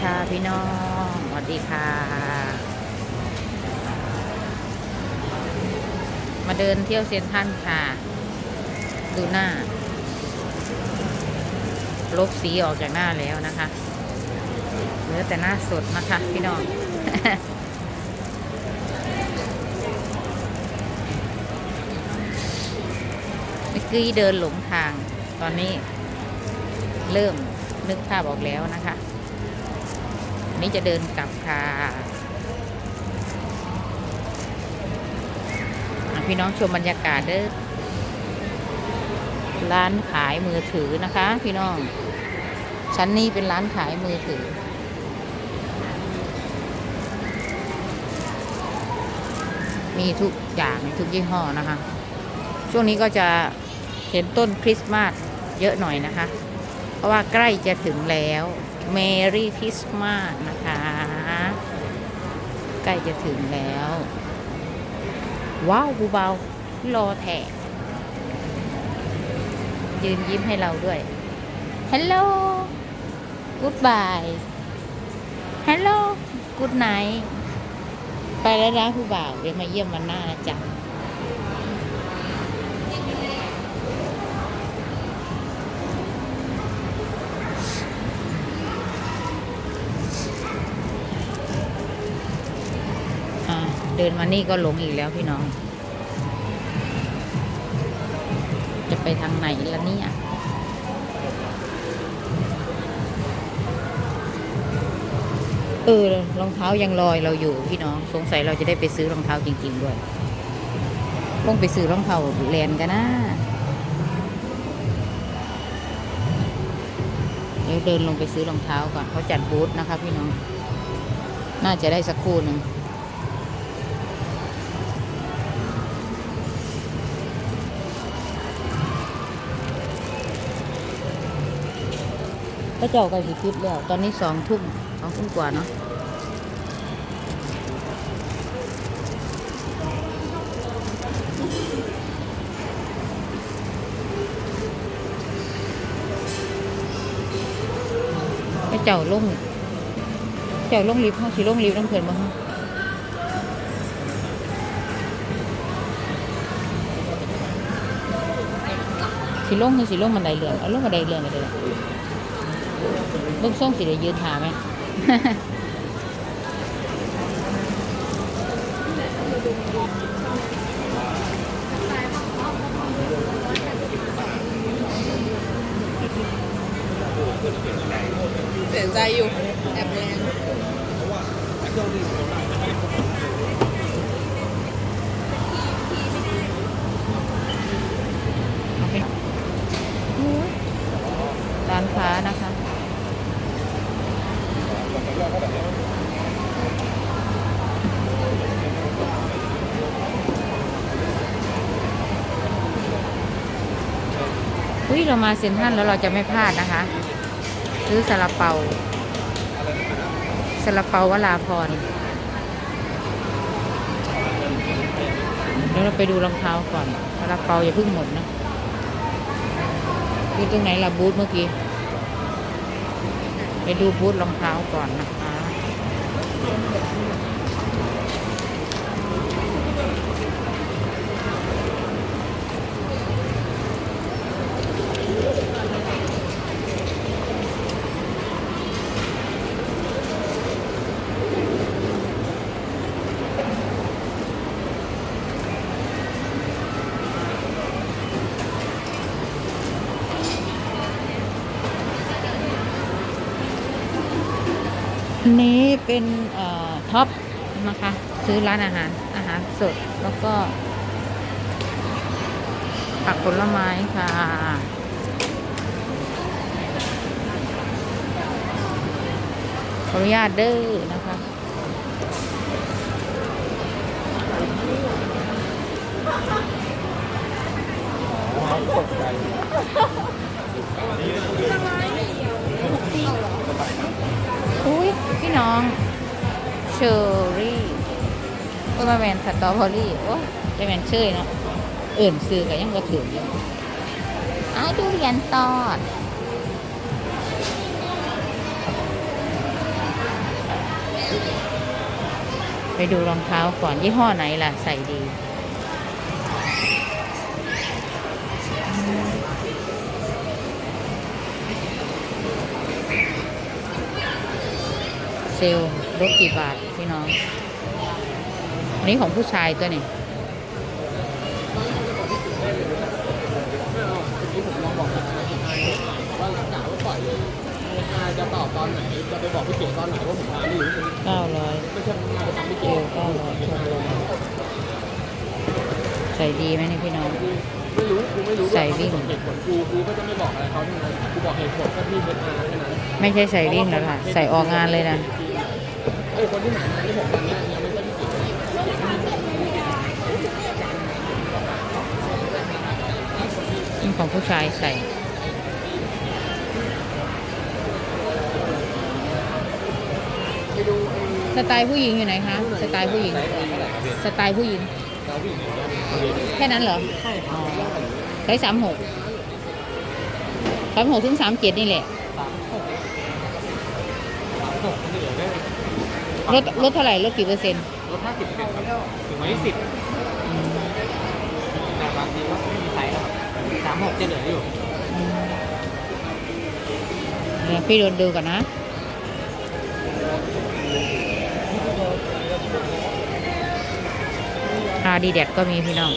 ค่ะพี่น้องสวัสดีค่ะ มาเดินเที่ยวเซ็นทรัลค่ะ ดูหน้า ลบสีออกจากหน้าแล้วนะคะเหลือแต่หน้าสดนะคะพี่น้องเมื่อกี้เดินหลงทาง ตอนนี้เริ่มนึกภาพออกแล้วนะคะ นี้จะเดินกลับค่ะอะพี่น้องชมบรรยากาศเด้อร้านขายมือถือนะคะ พี่น้อง ชั้นนี้เป็นร้านขายมือถือ มีทุกอย่างมีทุกยี่ห้อนะคะ ช่วงนี้ก็จะเห็นต้นคริสต์มาสเยอะหน่อยนะคะ เพราะว่าใกล้จะถึงแล้ว เมรี่คริสต์มาสนะคะ ใกล้จะถึงแล้ว ว้าวบูเบารอแถยืนยิ้มให้เราด้วย ฮัลโหลกูดบายฮัลโหลกูดไนไปแล้วนะผู้บ่าว เดี๋ยวมาเยี่ยมวันหน้านะจ๊ะ ดินมานี่ก็หลงอีกแล้วพี่น้อง จะไปทางไหนละเนี่ยเออรองเท้ายังลอยเราอยู่พี่น้อง สงสัยเราจะได้ไปซื้อรองเท้าจริง ๆ ด้วยลงไปซื้อรองเท้าแลนกันนะเดี๋ยวเดินลงไปซื้อรองเท้าก่อนเขาจัดบูธนะคะพี่น้อง น่าจะได้สักคู่หนึ่ง ก็เจ้าก็สิปิดแล้ว ตอนนี้สองทุ่มสองทุ่มกว่าเนาะก็เจ้าลงเจ้าลงลิฟต์เขาสิลงลิฟต์น้ำเพลินบ้างสิลงคือสิลงบันไดเรือนเอาลงบันไดเรือนกันเลย เบิ่งส่งสิได้ยืนหาไหมเสียใจอยู่แอบแรง เอาไปร้านค้านะคะ อุ้ยเรามาเซ็นทรัลแล้วเราจะไม่พลาดนะคะ ซื้อซาลาเปาซาลาเปาวลาพรแล้วเราไปดูรองเท้าก่อนซาลาเปาอย่าเพิ่งหมดนะอยู่ตรงไหนล่ะบูธเมื่อกี้ ไปดูบูธรองเท้าก่อนนะคะ อันนี้เป็นเอ่อท็อปนะคะ ซื้อร้านอาหารอาหารสดแล้วก็ ผักผลไม้ค่ะ ขออนุญาตเด้อนะคะอุ้ย พี่น้องเชอรี่โอ้ยมาแมนสตรอเบอรี่โอ้ยจะแมนเชยเนาะเอื่นซื้อกันยังก็ถืออยู่อาดูเรียนตอดไปดูรองเท้าก่อนยี่ห้อไหนล่ะ ใส่ดี ซลล์ลดกี่บาทพี่น้อง อันนี้ของผู้ชายตัวนี่ที่ผมลองบอกกับนายนายว่าหลังจาว่าปล่อยเลยนาจะตอบตอนไหน จะไปบอกพี่เก๋ตอนไหนว่าผมมาไม่รู้เก้าร้อยไม่ใช่นายจะทำพี่เอเก๋วเก้าร้อยใส่ดีไหมเนี่ยพี่น้องไม่รู้กูไม่รู้ใส่วิ่งเหตุผลกูกูก็จะไม่บอกอะไรเขาทั้งนั้นกูบอกเหตุผลก็ที่เป็นอาแค่นั้นไม่ใช่ใส่วิ่งแล้วค่ะ ใส่ออกงานเลยนะ ไอ้คนที่หางาที่ผมทำเนี่ยยังไม่ใช่พี่เก๋นี่ของผู้ชายใส่ไปดูสไตล์ผู้หญิงอยู่ไหนคะ สไตล์ผู้หญิง สไตล์ผู้หญิง แค่นั้นเหรอ ใช่ใช้สามหกสามหกถึงสามเจ็ดนี่แหละ สามหกสามหกเหลือได้ ลดลดเท่าไหร่ลดกี่เปอร์เซ็นต์ลดห้าสิบเปอร์เซ็นต์ครับถึงวันที่สิบอืมแต่บางทีก็ไม่มีใครแล้วสามหกจะเหลืออยู่อืมเดี๋ยวพี่โดนดูก่อนนะอาดีเด็ดก็มีพี่น้อง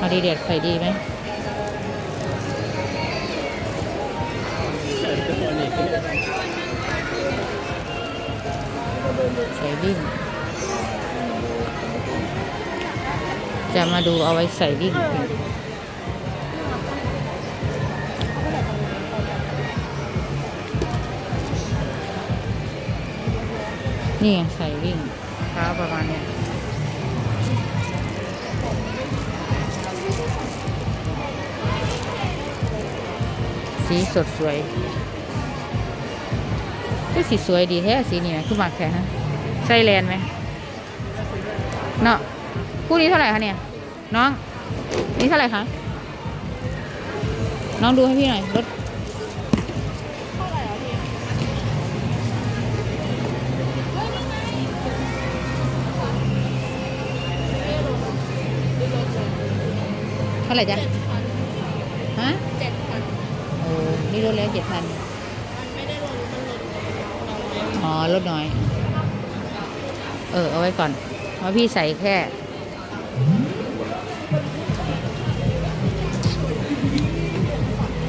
อาดีเด็ดใส่ดีไหม ส่วิ่ง จะมาดูเอาไว้ใส่วิ่งนี่ไงใส่วิ่งเท้าประมาณเนี้ยสีสดสวยก็สีสวยดีแท้สีนี่นะคือมักแท้ฮะ ส่แลนด์ไหมเนาะคู่นี้เท่าไหร่คะเนี่ย น้อง นี่เท่าไหร่คะ น้องดูให้พี่หน่อยรถเท่าไหร่จ๊ะฮะเจ็ดพันโอ้นี่ลดแล้วเจ็ดพันมันไม่ได้ลดมันลดน้อยอ๋อลดน้อย เออ เอาไว้ก่อน เพราะพี่ใส่แค่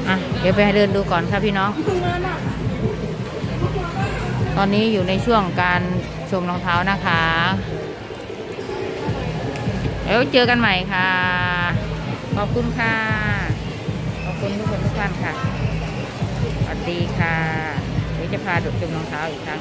อะเดี๋ยวไปเดินดูก่อนครับพี่น้อง ตอนนี้อยู่ในช่วงการชมรองเท้านะคะแล้วเจอกันใหม่ค่ะ ขอบคุณค่ะ ขอบคุณทุกคนทุกท่านค่ะ สวัสดีค่ะ เดี๋ยวจะพาดูชมรองเท้าอีกครั้ง